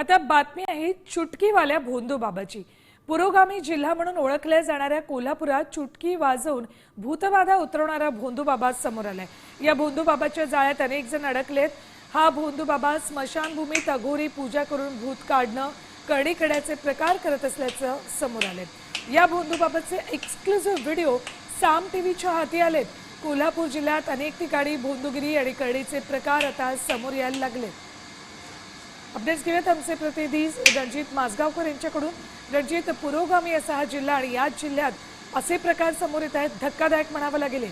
आता बातमी आहे चुटकीवाल्या भोंदूबाबाची. पुरोगामी जिल्हा म्हणून ओळखल्या जाणाऱ्या कोल्हापुरात चुटकी वाजवून भूतबाधा उतरवणारा भोंदूबाबा समोर आलाय. या भोंदूबाबाच्या जाळ्यात अनेक जण अडकलेत. हा भोंदूबाबा स्मशानभूमीत अघोरी पूजा करून भूत काढणं करणी प्रकार करत असल्याचं समोर आले या भोंदूबाबाचे एक्सक्लुझिव्ह व्हिडिओ साम टीव्हीच्या हाती आलेत. कोल्हापूर जिल्ह्यात अनेक ठिकाणी भोंदूगिरी आणि कडीचे प्रकार आता समोर यायला लागलेत. अपडेट्स घेऊयात आमचे प्रतिनिधी रणजित माजगावकर यांच्याकडून. रणजित पुरोगामी असा हा जिल्हा आणि याच जिल्ह्यात असे प्रकार समोर येत आहेत धक्कादायक म्हणावं लागेल.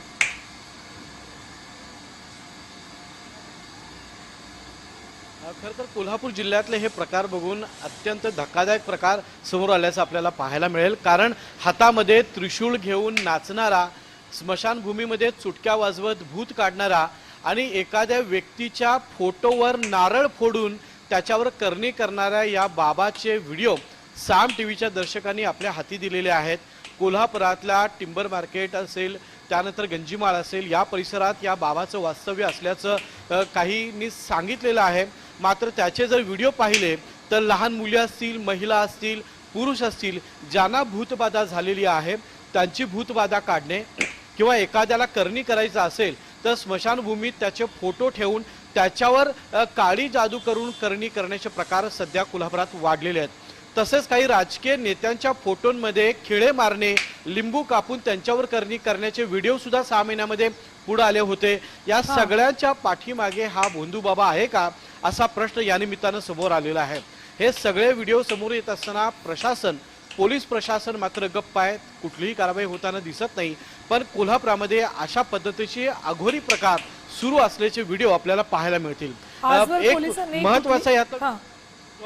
खरं तर कोल्हापूर जिल्ह्यातले हे प्रकार बघून अत्यंत धक्कादायक प्रकार समोर आल्याचं आपल्याला पाहायला मिळेल. कारण हातामध्ये त्रिशूळ घेऊन नाचणारा स्मशानभूमीमध्ये चुटक्या वाजवत भूत काढणारा आणि एखाद्या व्यक्तीच्या फोटोवर नारळ फोडून त्याच्यावर करणी करणाऱ्या या बाबाचे व्हिडिओ साम टी व्हीच्या दर्शकांनी आपल्या हाती दिलेले आहेत. कोल्हापुरातल्या टिंबर मार्केट असेल त्यानंतर गंजीमाळ असेल या परिसरात या बाबाचं वास्तव्य असल्याचं काहींनी सांगितलेलं आहे. मात्र त्याचे जर व्हिडिओ पाहिले तर लहान मुली असतील महिला असतील पुरुष असतील ज्यांना भूतबाधा झालेली आहे त्यांची भूतबाधा काढणे किंवा एखाद्याला करणी करायचं असेल तर स्मशानभूमीत त्याचे फोटो ठेवून त्याच्यावर काळी जादू करून करणी करण्याचे प्रकार सध्या कोल्हापुरात वाढलेले आहेत. तसेच काही राजकीय नेत्यांच्या फोटोंमध्ये खिळे मारणे लिंबू कापून त्यांच्यावर करणी करण्याचे व्हिडिओ सुद्धा सहा महिन्यामध्ये पुढे आले होते. या सगळ्यांच्या पाठीमागे हा भोंदू बाबा आहे का असा प्रश्न या निमित्तानं समोर आलेला आहे. हे सगळे व्हिडिओ समोर येत असताना प्रशासन पोलीस प्रशासन मात्र गप्प आहे. कुठलीही कारवाई होताना दिसत नाही. पण कोल्हापुरामध्ये अशा पद्धतीचे अघोरी प्रकार सुरू असल्याचे व्हिडिओ आपल्याला पाहायला मिळतील. एक महत्त्वाचा यात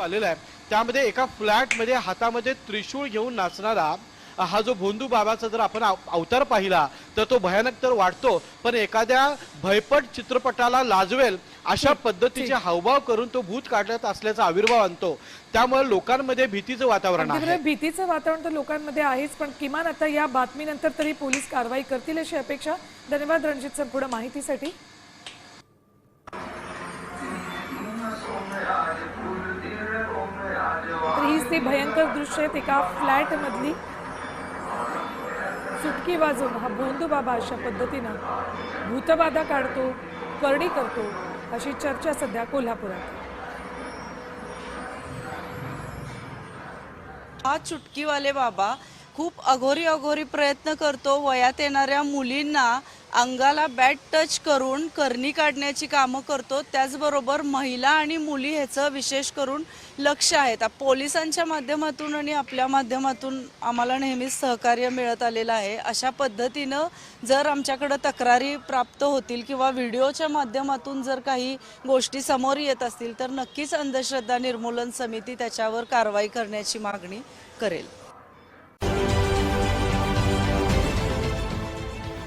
आलेला आहे. त्यामध्ये एका फ्लॅटमध्ये हातामध्ये त्रिशूळ घेऊन नाचणारा हा जो भोंदू बाबाचा जर आपण अव- अवतार पाहिला तर तो भयानक तर वाटतो पण एखाद्या भयपट चित्रपटाला लाजवेल अशा पद्धतीचे हावभाव करून तो भूत काढत असल्याचा आविर्भाव आणतो. त्यामुळे लोकांमध्ये भीतीचं वातावरण आहे. भीतीचं वातावरण तर लोकांमध्ये आहेच पण किमान आता या बातमीनंतर तरी पोलीस कारवाई करतील अशी अपेक्षा. धन्यवाद रणजित संपूर्ण माहितीसाठी. असे ती भयंकर दृश्य आहेत एका फ्लॅटमधली सुटकी वाजवून हा भोंदू बाबा अशा पद्धतीनं भूतबाधा काढतो करडी करतो अशी चर्चा सध्या कोल्हापुरात. हा चुटकीवाले बाबा खूप अघोरी अघोरी प्रयत्न करतो. वयात येणाऱ्या मुलींना अंगाला बॅट टच करून करणी काढण्याची कामं करतो. त्याचबरोबर महिला आणि मुली ह्याचं विशेष करून लक्ष आहे. पोलिसांच्या माध्यमातून आणि आपल्या माध्यमातून आम्हाला नेहमीच सहकार्य मिळत आलेलं आहे. अशा पद्धतीनं जर आमच्याकडं तक्रारी प्राप्त होतील किंवा व्हिडिओच्या माध्यमातून जर काही गोष्टी समोर येत असतील तर नक्कीच अंधश्रद्धा निर्मूलन समिती त्याच्यावर कारवाई करण्याची मागणी करेल.